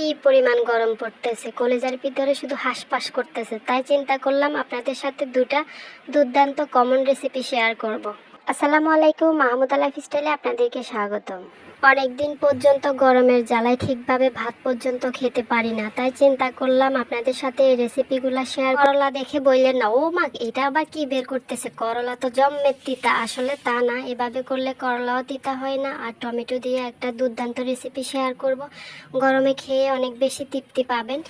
কি পরিমাণ গরম পড়তেছে? কলেজার ভিতরে শুধু হাঁসপাস করতেছে। তাই চিন্তা করলাম আপনাদের সাথে দুটা দুর্দান্ত কমন রেসিপি শেয়ার করব। আসসালামু আলাইকুম, মাহমুদ আলাইফ স্টাইলে আপনাদেরকে স্বাগতম। অনেকদিন পর্যন্ত গরমের জ্বালায় ঠিকভাবে ভাত পর্যন্ত খেতে পারি না। তাই চিন্তা করলাম আপনাদের সাথে এই রেসিপিগুলো শেয়ার করলা দেখে বললেন না ও মা, এটা আবার কি বের করতেছে? করলা তো জম্মের তিতা। আসলে তা না, এভাবে করলে করলাও তিতা হয় না। আর টমেটো দিয়ে একটা দুর্দান্ত রেসিপি শেয়ার করব। গরমে খেয়ে অনেক বেশি তৃপ্তি পাবেন।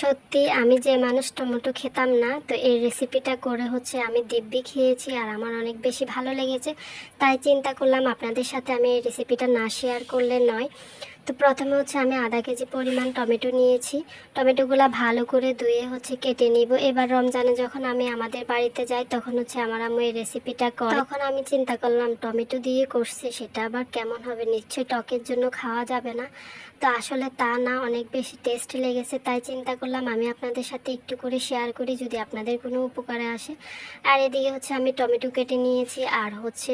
সত্যি, আমি যে মানুষ টমেটো খেতাম না, তো এই রেসিপিটা করে হচ্ছে আমি দিব্যি খেয়েছি আর আমার অনেক বেশি ভালো লেগেছে। তাই চিন্তা করলাম আপনাদের সাথে আমি এই রেসিপিটা না শেয়ার করলে নয়। তো প্রথমে হচ্ছে আমি আধা কেজি পরিমাণ টমেটো নিয়েছি। টমেটোগুলো ভালো করে ধুয়ে হচ্ছে কেটে নিব। এবার রমজানে যখন আমি আমাদের বাড়িতে যাই, তখন হচ্ছে আমার আম্মু এই রেসিপিটা করে। তখন আমি চিন্তা করলাম, টমেটো দিয়ে করছি, সেটা আবার কেমন হবে? নিশ্চয়ই টকের জন্য খাওয়া যাবে না। তো আসলে তা না, অনেক বেশি টেস্ট লেগেছে, তাই চিন্তা করলাম আমি আপনাদের সাথে একটু করে শেয়ার করি, যদি আপনাদের কোনো উপকারে আসে। আর এদিকে হচ্ছে আমি টমেটো কেটে নিয়েছি, আর হচ্ছে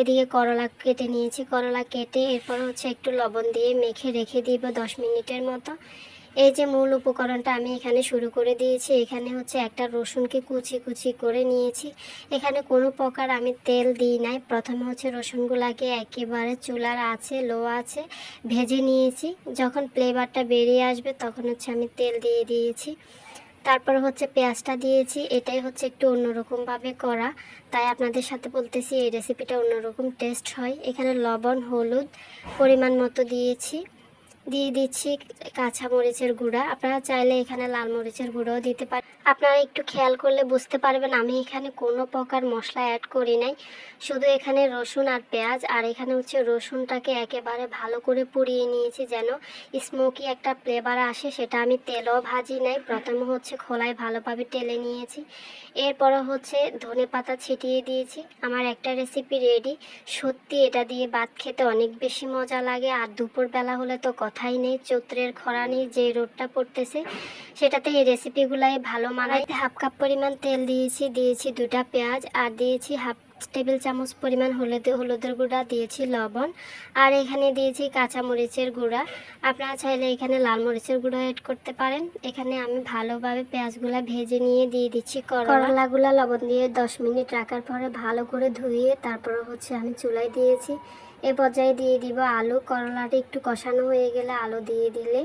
এদিকে করলা কেটে নিয়েছি। করলা কেটে এরপর হচ্ছে একটু লবণ দিয়ে মেখে রেখে দিব দশ মিনিটের মতো। এই যে মূল উপকরণটা আমি এখানে শুরু করে দিয়েছি। এখানে হচ্ছে একটা রসুনকে কুচি কুচি করে নিয়েছি। এখানে কোনো প্রকার আমি তেল দিই নাই। প্রথমে হচ্ছে রসুনগুলাকে একেবারে চুলার আছে, লো আছে, ভেজে নিয়েছি। যখন ফ্লেভারটা বেরিয়ে আসবে, তখন হচ্ছে আমি তেল দিয়ে দিয়েছি। তারপর হচ্ছে পেঁয়াজটা দিয়েছি, এটাই হচ্ছে একটু অন্যরকমভাবে করা। তাই আপনাদের সাথে বলতেছি, এই রেসিপিটা অন্যরকম টেস্ট হয়। এখানে লবণ, হলুদ পরিমাণ মতো দিয়েছি। দিয়ে দিচ্ছি কাঁচা মরিচের গুঁড়া। আপনারা চাইলে এখানে লাল মরিচের গুঁড়োও দিতে পারেন। আপনারা একটু খেয়াল করলে বুঝতে পারবেন, আমি এখানে কোনো প্রকার মশলা অ্যাড করি নাই। শুধু এখানে রসুন আর পেঁয়াজ, আর এখানে হচ্ছে রসুনটাকে একেবারে ভালো করে পুড়িয়ে নিয়েছি যেন স্মোকি একটা ফ্লেভার আসে, সেটা আমি তেলও ভাজি নাই। প্রথমে হচ্ছে খোলায় ভালোভাবে টেলে নিয়েছি। এরপরে হচ্ছে ধনে পাতা ছিটিয়ে দিয়েছি। আমার একটা রেসিপি রেডি সত্যি এটা দিয়ে ভাত খেতে অনেক বেশি মজা লাগে। আর দুপুরবেলা হলে তো কথাই নেই চৈত্রের খরানি যে রোদটা পড়তেছে সেটাতে এই রেসিপিগুলাই ভালো মানায়। হাফ কাপ পরিমাণ তেল দিয়েছি দিয়েছি দুটা পেঁয়াজ আর দিয়েছি হাফ টেবিল চামচ পরিমাণ হলুদে হলুদের গুঁড়া দিয়েছি লবণ আর এখানে দিয়েছি কাঁচা মরিচের গুঁড়া। আপনারা চাইলে এখানে লাল মরিচের গুঁড়া অ্যাড করতে পারেন। এখানে আমি ভালোভাবে পেঁয়াজগুলা ভেজে নিয়ে দিয়ে দিচ্ছি করলাগুলা লবণ দিয়ে দশ মিনিট রাখার পরে ভালো করে ধুয়ে তারপরে হচ্ছে আমি চুলায় দিয়েছি। এ পর্যায়ে দিয়ে দিব আলু। করলাটা একটু কষানো হয়ে গেলে আলু দিয়ে দিলে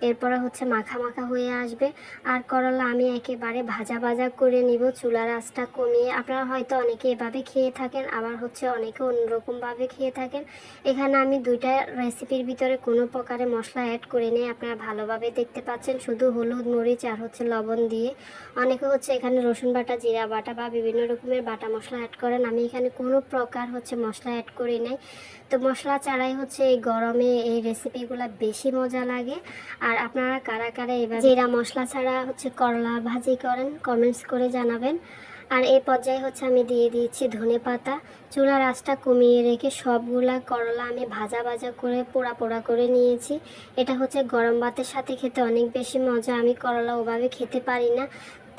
এরপরে হচ্ছে মাখা মাখা হয়ে আসবে। আর করলা আমি একেবারে ভাজা ভাজা করে নিব, চুলার আঁচটা কমিয়ে। আপনারা হয়তো অনেকে এভাবে খেয়ে থাকেন, আবার হচ্ছে অনেকে অন্যরকমভাবে খেয়ে থাকেন। এখানে আমি দুইটা রেসিপির ভিতরে কোনো প্রকারে মশলা অ্যাড করে নিই আপনারা ভালোভাবে দেখতে পাচ্ছেন। শুধু হলুদ, মরিচ আর হচ্ছে লবণ দিয়ে। অনেকে হচ্ছে এখানে রসুন বাটা, জিরা বাটা বা বিভিন্ন রকমের বাটা মশলা অ্যাড করেন। আমি এখানে কোনো প্রকার হচ্ছে মশলা অ্যাড করি নাই। তো মশলা ছাড়াই হচ্ছে এই গরমে এই রেসিপিগুলো বেশি মজা লাগে। আর আপনারা কারা কারা এবার জিরা মশলা ছাড়া হচ্ছে করলা ভাজি করেন কমেন্টস করে জানাবেন। আর এই পর্যায়ে হচ্ছে আমি দিয়ে দিয়েছি ধনে পাতা। চুলার আঁচটা কমিয়ে রেখে সবগুলা করলা আমি ভাজা ভাজা করে, পোড়া পোড়া করে নিয়েছি। এটা হচ্ছে গরম ভাতের সাথে খেতে অনেক বেশি মজা। আমি করলা ওভাবে খেতে পারি না।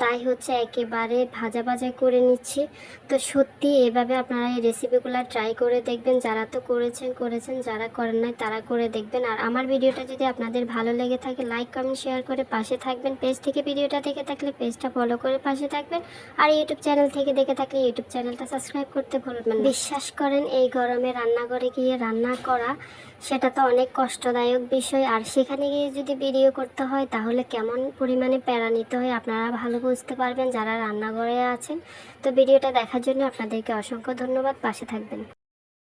তাই হচ্ছে একেবারে ভাজা ভাজা করে নিচ্ছি। তো সত্যি এভাবে আপনারা এই রেসিপিগুলো ট্রাই করে দেখবেন। যারা তো করেছেন করেছেন, যারা করেন নাই, তারা করে দেখবেন। আর আমার ভিডিওটা যদি আপনাদের ভালো লেগে থাকে লাইক কমেন্ট শেয়ার করে পাশে থাকবেন। পেজ থেকে ভিডিওটা দেখে থাকলে পেজটা ফলো করে পাশে থাকবেন। আর ইউটিউব চ্যানেল থেকে দেখে থাকলে ইউটিউব চ্যানেলটা সাবস্ক্রাইব করতে ভুলবেন বিশ্বাস করেন, এই গরমে রান্নাঘরে গিয়ে রান্না করা সেটা তো অনেক কষ্টদায়ক বিষয়। আর সেখানে গিয়ে যদি ভিডিও করতে হয়, তাহলে কেমন পরিমাণে প্যারা নিতে হয় আপনারা ভালো বুঝতে পারবেন, যারা রান্নাঘরে আছেন। তো ভিডিওটা দেখার জন্য আপনাদেরকে অসংখ্য ধন্যবাদ। পাশে থাকবেন।